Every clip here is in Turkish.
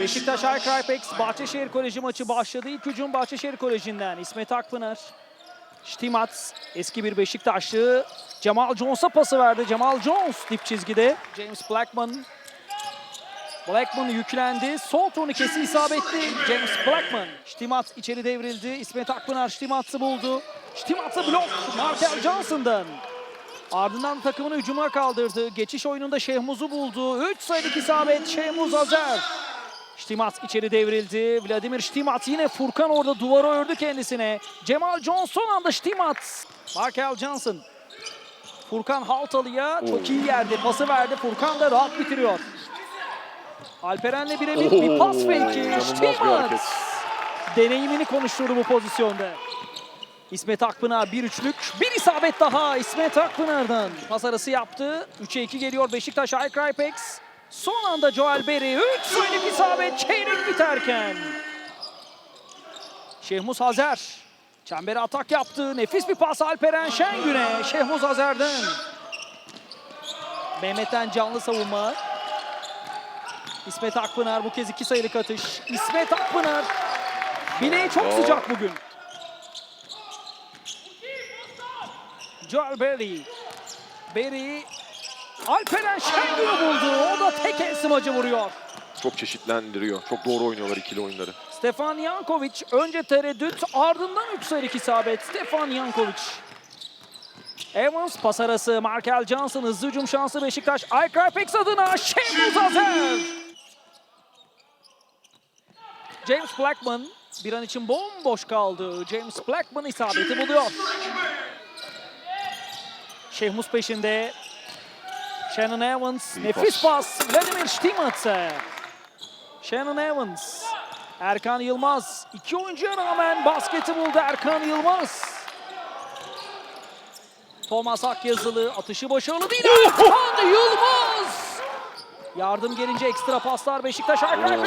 Beşiktaş Aykırpex Bahçeşehir Koleji maçı başladı. İlk hücum Bahçeşehir Koleji'nden. İsmet Akpınar. Stimatz eski bir Beşiktaşlı. Cemal Jones'a pası verdi. Cemal Jones dip çizgide. James Blackman. Blackman yüklendi. Sol turnikesi isabetli. James Blackman. Stimatz içeri devrildi. İsmet Akpınar Stimatz'ı buldu. Stimatz'a blok. Markel Johnson'dan. Ardından takımını hücuma kaldırdı. Geçiş oyununda Şehmuz'u buldu. 3 sayılık isabet Şehmuz Azer. Stimatz içeri devrildi. Vladimir Stimatz yine Furkan orada duvara ördü kendisine. Cemal Jones son anda Stimatz. Markel Johnson. Furkan Haltalı'ya çok iyi yerde pası verdi. Furkan da rahat bitiriyor. Alperen'le birebir bir pas fake'i. Stimatz. Deneyimini konuşturdu bu pozisyonda. İsmet Akpınar bir üçlük. Bir isabet daha İsmet Akpınar'dan. Pas arası yaptı. 3'e 2 geliyor Beşiktaş Aykrypex. Son anda Joel Berry. 3 sayılık isabet çeyrek biterken. Şehmuz Hazer. Çembere atak yaptı. Nefis bir pas Alperen Şengün'e. Şehmuz Hazer'den. Mehmet'ten canlı savunma. İsmet Akpınar bu kez iki sayılık atış. İsmet Akpınar. Bileği çok sıcak bugün. Joel Berry. Berry Alperen Şengün'ü buldu. O da tek el smacı vuruyor. Çok çeşitlendiriyor. Çok doğru oynuyorlar ikili oyunları. Stefan Yankovic önce tereddüt ardından 3 sayılık isabet. Stefan Yankovic. Evans pas arası Markel Johnson hızlı hücum şansı Beşiktaş. Aykarpex adına Şemuz Azer. James Blackman bir an için bomboş kaldı. James Blackman isabeti buluyor. Şehmus peşinde. Shannon Evans İyi nefis pas. pas. Vladimir Stimatz'e. Shannon Evans. Erkan Yılmaz. iki oyuncuya rağmen basketi buldu Erkan Yılmaz. Thomas Akyazılı atışı başarılı değil. Erkan Yılmaz. Yardım gelince ekstra paslar Beşiktaş Erkan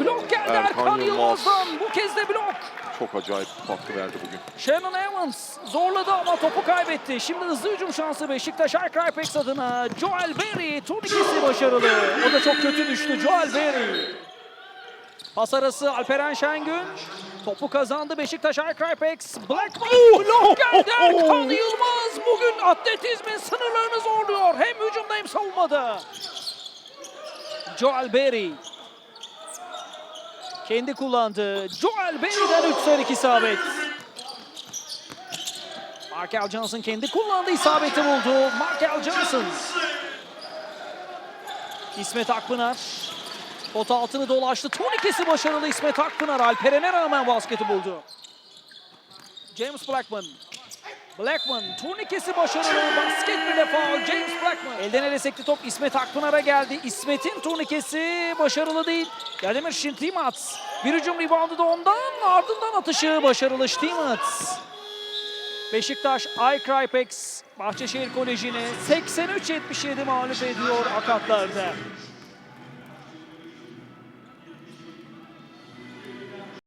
Blok geldi Erkan Erkan, Yılmaz. Yılmaz'dan. Bu kez de blok. Çok acayip katkı verdi bugün. Shannon Evans zorladı ama topu kaybetti. Şimdi hızlı hücum şansı Beşiktaş Aykrypex adına. Joel Berry turnikesi başarılı. O da çok kötü düştü Joel Berry. Pas arası Alperen Şengün. Topu kazandı Beşiktaş Aykrypex. Blackman blok geldi Erkan Yılmaz. Bugün atletizmin sınırlarını zorluyor. Hem hücumda hem savunmada. Joel Berry. Kendi kullandı. Joel Berry'den 3 sayılık isabet. Markel Johnson kendi kullandı isabeti buldu. Markel Johnson. İsmet Akpınar. Pot altını dolaştı. Turnikesi başarılı İsmet Akpınar. Alperen'e rağmen basketi buldu. James Blackman. Blackman turnikesi başarılı. Basket bir defa James Blackman. Elden ele sekti top İsmet Akpınar'a geldi. İsmet'in turnikesi başarılı değil. Vladimir Şintimats. Bir hücum reboundu da ondan. Ardından atışı başarılı Şintimats. Beşiktaş Aykrypex Bahçeşehir Koleji'ni 83-77 mağlup ediyor akatlarda.